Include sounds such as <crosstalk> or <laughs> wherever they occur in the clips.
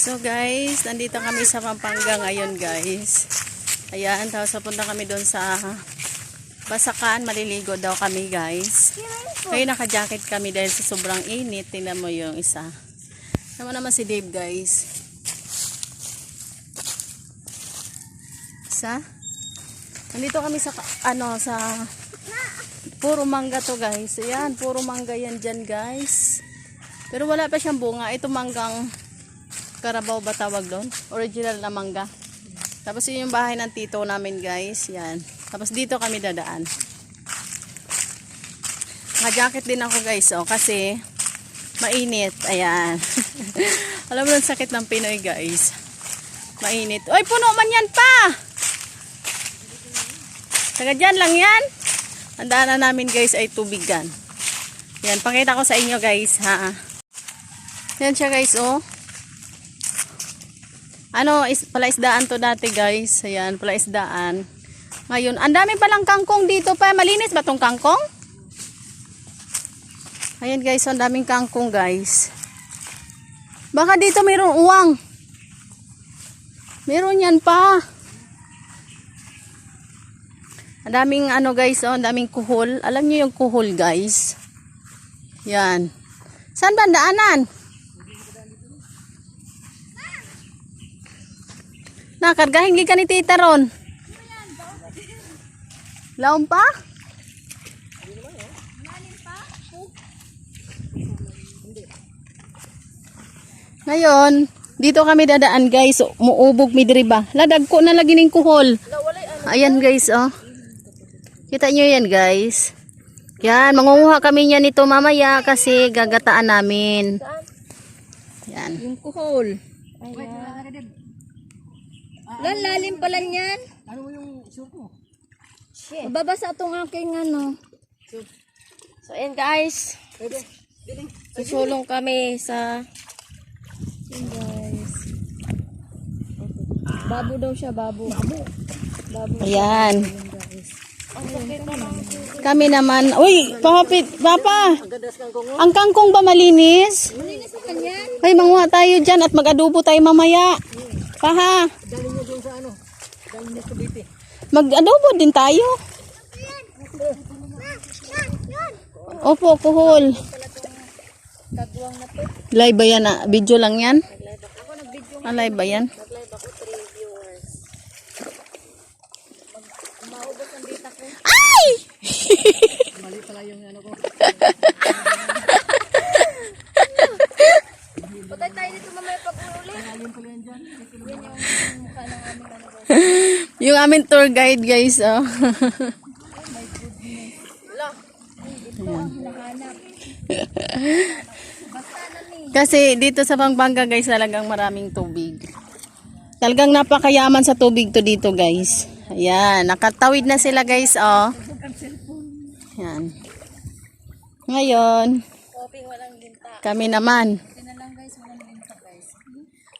So guys, nandito kami sa Pampanga ngayon guys. Ayan, tapos napunta kami doon sa Basakan, maliligo daw kami guys. Ngayon naka-jacket kami dahil sa sobrang init. Tingnan mo yung isa. Naman naman si Dave guys. Sa? Nandito kami sa, ano, sa puro mangga to guys. Ayan, puro mangga yan dyan guys. Pero wala pa siyang bunga. Ito manggang Karabaw ba tawag doon? Original na mangga. Tapos yun yung bahay ng tito namin guys. Yan. Tapos dito kami dadaan. Naka-jacket din ako guys. Oh, kasi mainit. Ayan. <laughs> Alam mo yung sakit ng Pinoy guys. Mainit. Oy, puno man yan pa! Taga dyan lang yan. Ang daanan namin guys ay tubigan. Yan, pakita ko sa inyo guys ha. Yan siya guys oh. Ano, is, palaisdaan to dati guys. Ayan, palaisdaan. Ngayon, ang dami palang kangkong dito pa. Malinis ba tong kangkong? Ayan guys, ang daming kangkong guys. Baka dito mayroong uwang. Meron yan pa. Ang daming ano guys, oh, ang daming kuhol. Alam niyo yung kuhol guys. Yan. Saan ba daanan? Nakargahin gi ka ni tita ron. Laom pa? Ngayon, dito kami dadaan guys. Muubog mi diri? Ladag ko na lagi ning kuhol. Ayan guys, oh. Kita nyo yan guys. Yan, mangunguha kami niyan nito mamaya kasi gagataan namin. Yan. Yung kuhol. Lan, lalim pala niyan. Ano yung short mo? Mababasa itong aking ano. So, ayan guys. Susulong kami sa... Ayan guys. Babo daw siya, babo. Babo. Babo. Ayan. Naman. Kami naman. Uy, papit, papa. Ang Ang kangkong ba malinis? Malinis sa kanyan. Ay, manguha tayo dyan at mag-adobo tayo mamaya. Paha. Galing nyo dun sa ano. Galing nyo sa Cavite. Mag-adobo din tayo. Opo, kuhol. Live ba yan? ah? Video lang yan? Nag-video. Ah, ba yan? Nag-live ako, 3 viewers. Mag maubos ang data ko. Ay! Mali pala yung ano ko. Patay tayo dito mamaya pag uli. Galing pala yan dyan. Yan yung mukha ng aming ano guys. Yung aming tour guide, guys. Oh. <laughs> Kasi dito sa Pampanga, guys, talagang maraming tubig. Talagang napakayaman sa tubig to dito, guys. Ayan, nakatawid na sila, guys, oh. Ayan. Ngayon, kami naman.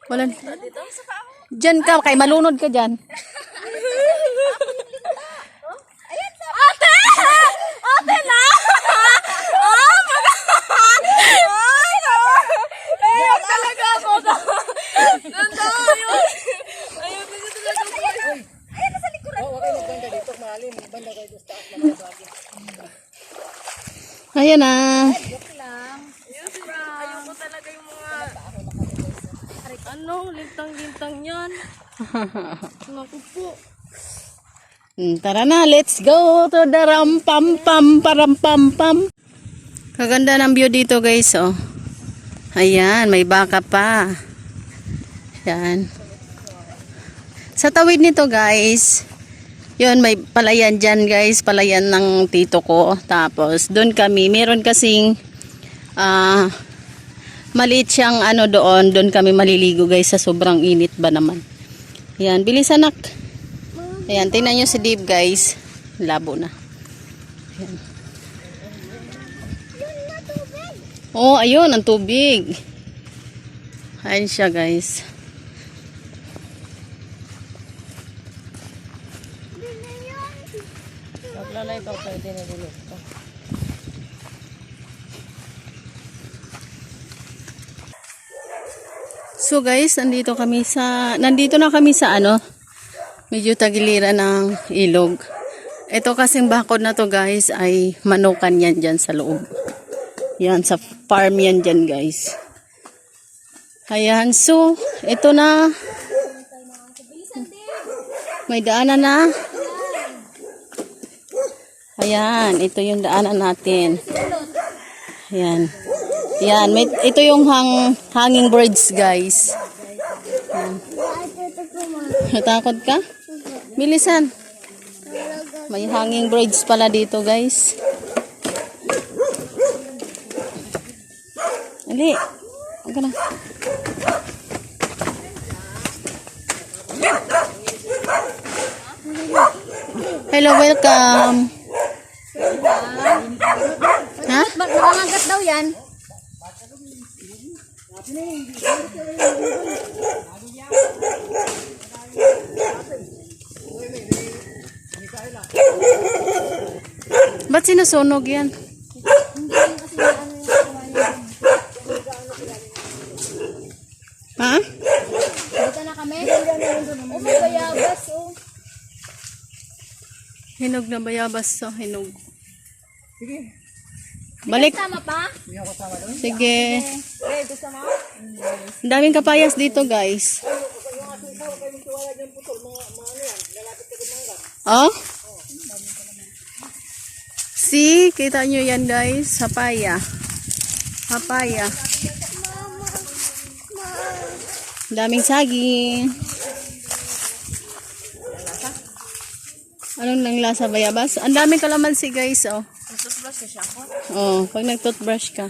Walang. Diyan ka, kay malunod ka dyan. Ayan na! Oh, mga! Ay, no! Ayun talaga ako. Nandun yun. Ayun ko talaga ako. Ayun, nasa likuran Oo, okay. Magbanda dito. Malalim. Banda kayo doon sa taas. Magbanda. Ayan na. Joke lang. Yes, Ayoko talaga yung mga... Ano? Lintang-lintang yan. Naku po. Hmm, tara na, let's go to the ram pam param pam pam. Kaganda ng view dito guys, oh. Ayan, may baka pa. Yan. Sa tawid nito guys, yun may palayan dyan guys, palayan ng tito ko. Tapos doon kami, meron kasing ah maliit siyang ano doon, doon kami maliligo guys sa sobrang init ba naman. Ayan, bilis anak. Ayan, tingnan nyo si Dave guys. Labo na. Ayan. Oh, ayun, ang tubig. Ayan siya guys. Maglalay pa pwede na dito. So guys, nandito kami sa nandito na kami sa ano, medyo tagiliran ng ilog. Ito kasing bakod na to guys ay manukan yan dyan sa loob. Yan, sa farm yan dyan guys. Ayan, so, ito na. May daanan na. Ayan, ito yung daanan natin. Ayan. Yan, may, ito yung hang, hanging birds guys. Ayan. Natakot ka? Bilisan. May hanging birds pala dito, guys. Ali. Huwag ka na. Hello, welcome. Ha? Ba't makangagat daw yan? Ba't sinusunog yan? Ha? Dito na kami? Oh, may. Hinog na bayabas so hinog. Sige. Balik. Pa? Kasama doon. Sige. Eh, gusto mo? Ang daming kapayas dito, guys. Oh? See, kita nyo yan, guys. Papaya. Papaya. Ang daming saging. Anong nang lasa bayabas? Ang daming kalamansi, guys, oh. Oh, pag nag-toothbrush ka.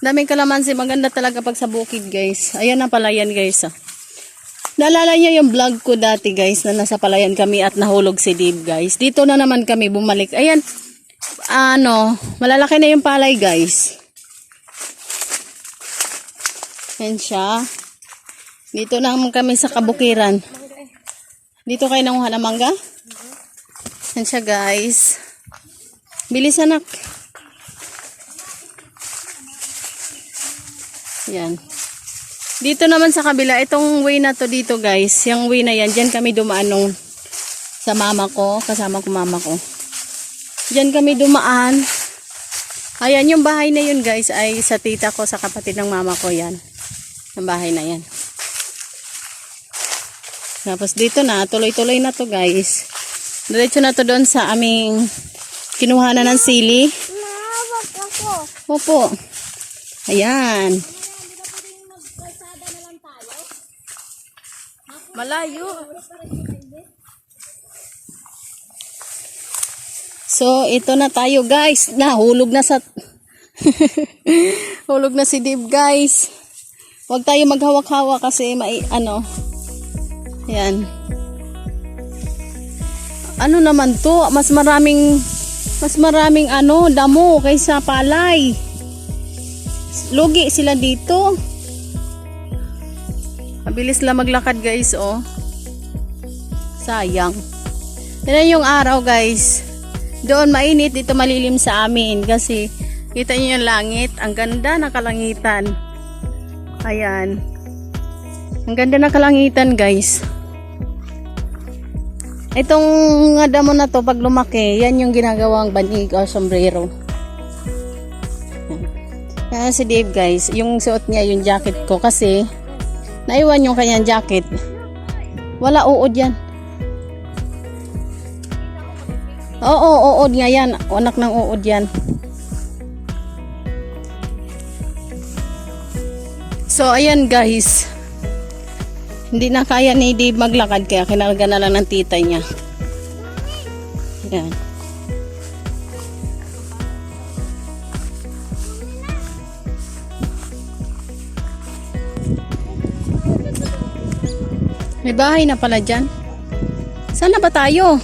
Daming kalamansi, maganda talaga pag sa bukid, guys. Ayan na palayan, guys. Oh. Naalala niyo yung vlog ko dati, guys, na nasa palayan kami at nahulog si Dave, guys. Dito na naman kami bumalik. Ayan, ano, malalaki na yung palay, guys. Ayan siya. Dito na naman kami sa kabukiran. Dito kayo nanguha ng mangga? Ayan siya, guys. Bilis, anak. Yan. Dito naman sa kabila, itong way na to dito guys, yung way na yan, dyan kami dumaan nung sa mama ko, kasama ko mama ko. Dyan kami dumaan. Ayan, yung bahay na yun guys, ay sa tita ko, sa kapatid ng mama ko yan. Yung bahay na yan. Tapos dito na, tuloy-tuloy na to guys. Diretso na to doon sa aming kinuha na ng sili. Nahawak ako. Opo. Ayan. Malayo. So, ito na tayo guys. Nahulog na sa... <laughs> Hulog na si Dave guys. Huwag tayo maghawak-hawak kasi may ano. Yan. Ano naman to? Mas maraming mas maraming ano, damo kaysa palay. Lugi sila dito. Mabilis lang maglakad guys, oh. Sayang. Yan yung araw guys. Doon mainit, dito malilim sa amin kasi kita niyo yung langit. Ang ganda ng kalangitan. Ayan. Ang ganda ng kalangitan guys. Itong nga damo na to, pag lumaki, yan yung ginagawang banig o sombrero. Kaya si Dave guys, yung suot niya yung jacket ko kasi naiwan yung kanyang jacket. Wala uod yan. Oo, uod nga yan. Anak ng uod yan. So, ayan guys. Hindi na kaya ni Dave maglakad kaya kinarga na lang ng tita niya. Yan. May bahay na pala dyan. Saan na ba tayo?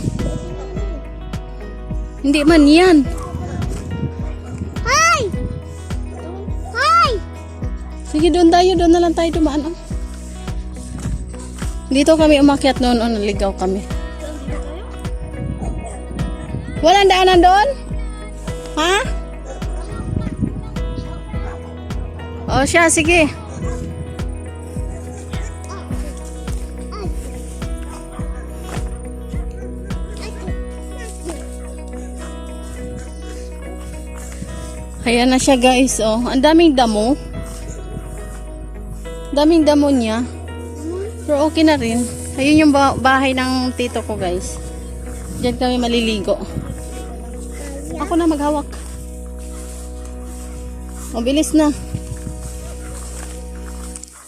Hindi man yan. Hi! Hi! Sige, doon tayo. Doon na lang tayo dumaan. Oh. Dito kami umakyat noon, oh, naligaw kami. Walang daanan doon? Ha? O siya, sige. Ayan na siya guys, oh. Ang daming damo. Daming damo niya. Pero okay na rin. Ayun yung ba- bahay ng tito ko guys. Diyan kami maliligo. Ako na maghawak. O, bilis na.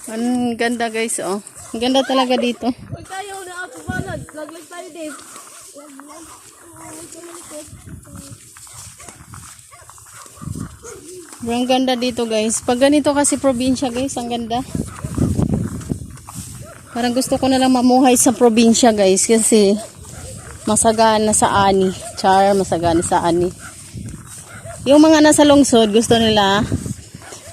Ang ganda guys, oh. Ang ganda talaga dito. Huwag tayo na ako balad. Laglag tayo, Dave. Ang ganda dito guys. Pag ganito kasi probinsya guys, ang ganda. Parang gusto ko na lang mamuhay sa probinsya guys kasi masagana sa ani. Char, masagana sa ani. Yung mga nasa lungsod, gusto nila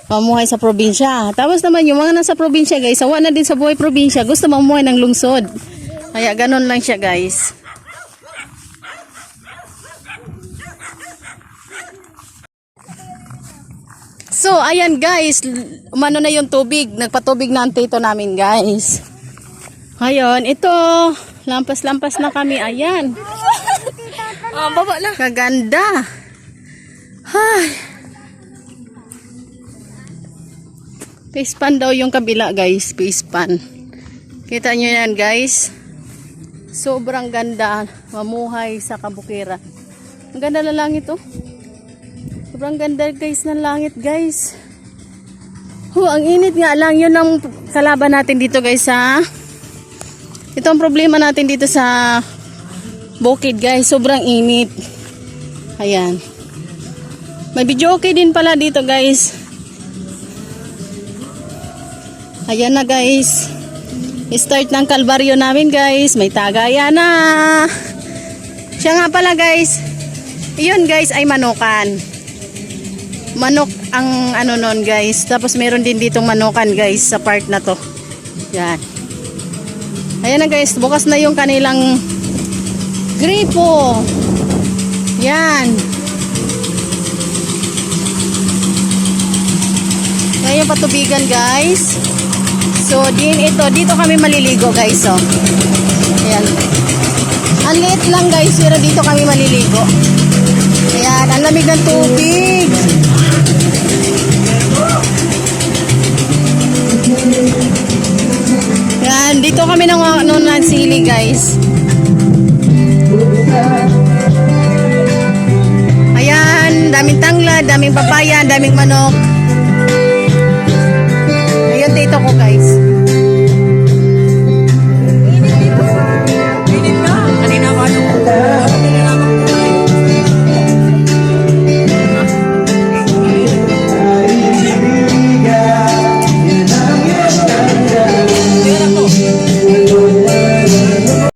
mamuhay sa probinsya. Tapos naman yung mga nasa probinsya guys, sawa na din sa buhay probinsya, gusto mamuhay ng lungsod. Kaya ganun lang siya guys. So, ayan guys, umano na yung tubig. Nagpatubig na ang tito namin guys. Ngayon, ito, lampas-lampas na kami. Ayan, <laughs> Ah, baba na. kaganda. Ay. Pispan daw yung kabila guys, pispan. Kita nyo yan guys. Sobrang ganda mamuhay sa kabukiran. Ang ganda na lang ito. Sobrang ganda guys ng langit guys. Huh, ang init nga lang yun ang kalaban natin dito guys ha. Ito ang problema natin dito sa bukid guys. Sobrang init. Ayan. May video okay din pala dito guys. Ayan na guys. Start ng kalbaryo namin guys. May tagaya na. Siya nga pala guys. Iyon guys ay manukan. Manok ang ano nun guys. Tapos meron din ditong manukan guys sa part na to. Yan. Ayan na guys. Bukas na yung kanilang gripo. Yan. Yan yung patubigan guys. So, din ito. Dito kami maliligo guys. Oh. Ayan. Ang liit lang guys. Pero dito kami maliligo. Ayan. Ang lamig ng tubig. Ayan, dito kami nang ano, nagsili guys. Ayan, daming tangla, daming papaya, daming manok. Ayan dito ko guys.